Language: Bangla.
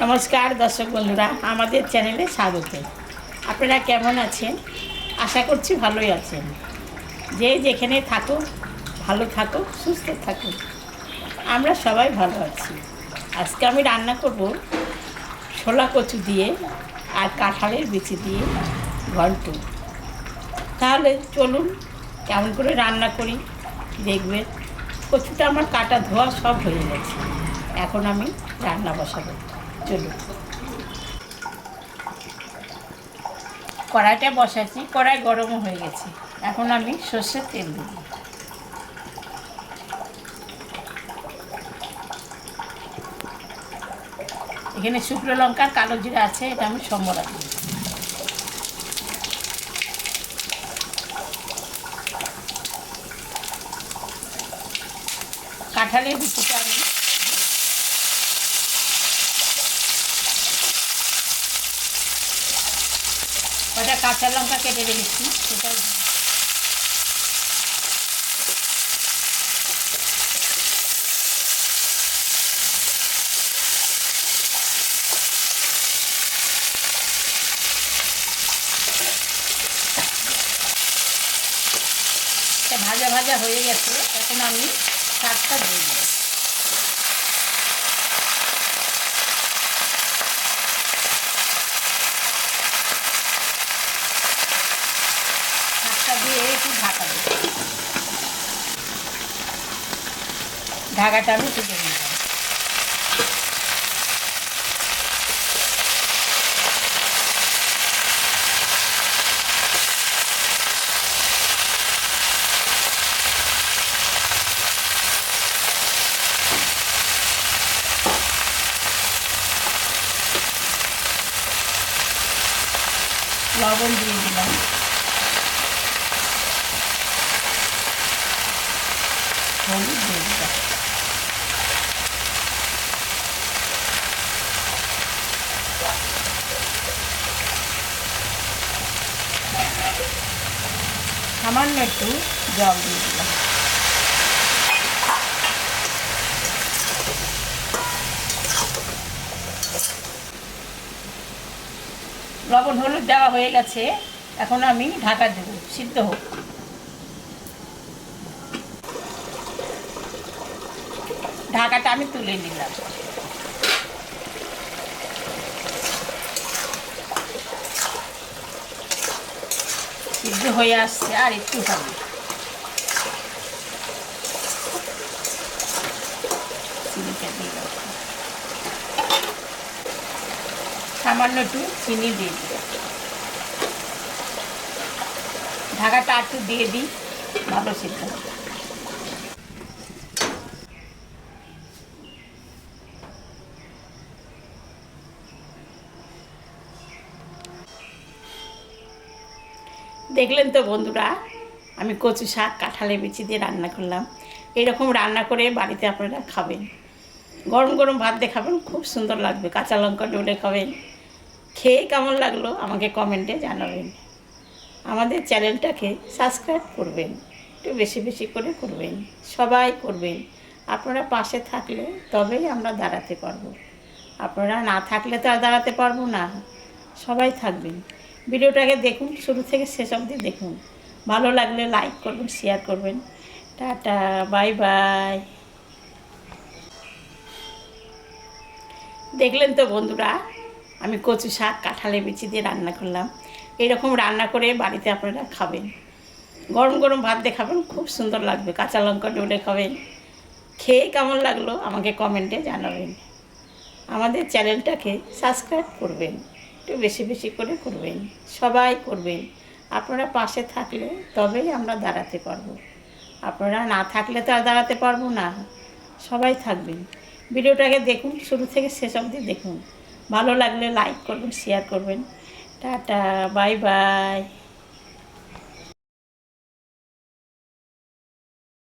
নমস্কার, দর্শক বন্ধুরা, আমাদের চ্যানেলে স্বাগত। আপনারা কেমন আছেন? আশা করছি ভালোই আছেন। যে যেখানে থাকো ভালো থাকো সুস্থ থাকো আমরা সবাই ভালো আছি। আজকে আমি রান্না করব ছোলা কচু দিয়ে আর কাঁঠালের বিচি দিয়ে ঘন্ট। তাহলে চলুন কেমন করে রান্না করি, দেখবেন কচুটা আমার কাটা ধোয়া সব হয়ে গেছে। এখন আমি রান্না বসাবো। চলুন কড়াইটা বসাচ্ছি, কড়াই গরমও হয়ে গেছে। এখন আমি সর্ষের তেল দেব। এখানে শুকনো লঙ্কার কালো জিরা আছে, এটা আমি সম্বর রাখব কাঁঠালের বিচিটা আমি কটা কাঁচা লঙ্কা কেটে রেখেছি। সেটা এটা ভাজা ভাজা হয়ে গেছে, এখন আমি শাকটা দিয়ে দেবো শাকটা দিয়ে একটু ঢাকা দেবো ঢাকাটা আমি তুলে নিলাম লবণ দিয়ে দিলাম। হলুদ দিলাম। সামান্য একটু জল দিয়ে দিলাম। লবণ হলুদ দেওয়া হয়ে গেছে। এখন আমি ঢাকা দেবো, সিদ্ধ হোক। ঢাকাটা আমি তুলে নিলাম। সিদ্ধ হয়ে আসছে আর একটু হবে। সামান্য একটু চিনি দিয়ে দিই। ঢাকাটা একটু দিয়ে দিই, ভালো সিদ্ধ হবে। দেখলেন তো বন্ধুরা, আমি কচু শাক, কাঁঠালে বিচি দিয়ে রান্না করলাম। এরকম রান্না করে বাড়িতে আপনারা খাবেন। গরম গরম ভাত দিয়ে খাবেন, খুব সুন্দর লাগবে। কাঁচা লঙ্কা ডলে খাবেন। খেয়ে কেমন লাগল আমাকে কমেন্টে জানাবেন। আমাদের চ্যানেলটাকে সাবস্ক্রাইব করবেন, একটু বেশি বেশি করে করবেন, সবাই করবেন। আপনারা পাশে থাকলে তবেই আমরা দাঁড়াতে পারব। আপনারা না থাকলে তো আর দাঁড়াতে পারব না। সবাই থাকবেন। ভিডিওটাকে দেখুন, শুরু থেকে শেষ অবধি দেখুন। ভালো লাগলে লাইক করবেন শেয়ার করবেন। টাটা বাই বাই দেখলেন তো বন্ধুরা, আমি কচু শাক কাঁঠালে বিচি দিয়ে রান্না করলাম। এরকম রান্না করে বাড়িতে আপনারা খাবেন। গরম গরম ভাত দিয়ে খাবেন, খুব সুন্দর লাগবে। কাঁচা লঙ্কা ডলে খাবেন। খেয়ে কেমন লাগল আমাকে কমেন্টে জানাবেন। আমাদের চ্যানেলটাকে সাবস্ক্রাইব করবেন। একটু বেশি বেশি করে করবেন। সবাই করবেন। আপনারা পাশে থাকলে তবেই আমরা দাঁড়াতে পারব। আপনারা না থাকলে তো আর দাঁড়াতে পারব না। সবাই থাকবেন। ভিডিওটাকে দেখুন, শুরু থেকে শেষ অবধি দেখুন। ভালো লাগলে লাইক করবেন শেয়ার করবেন। Tata bye bye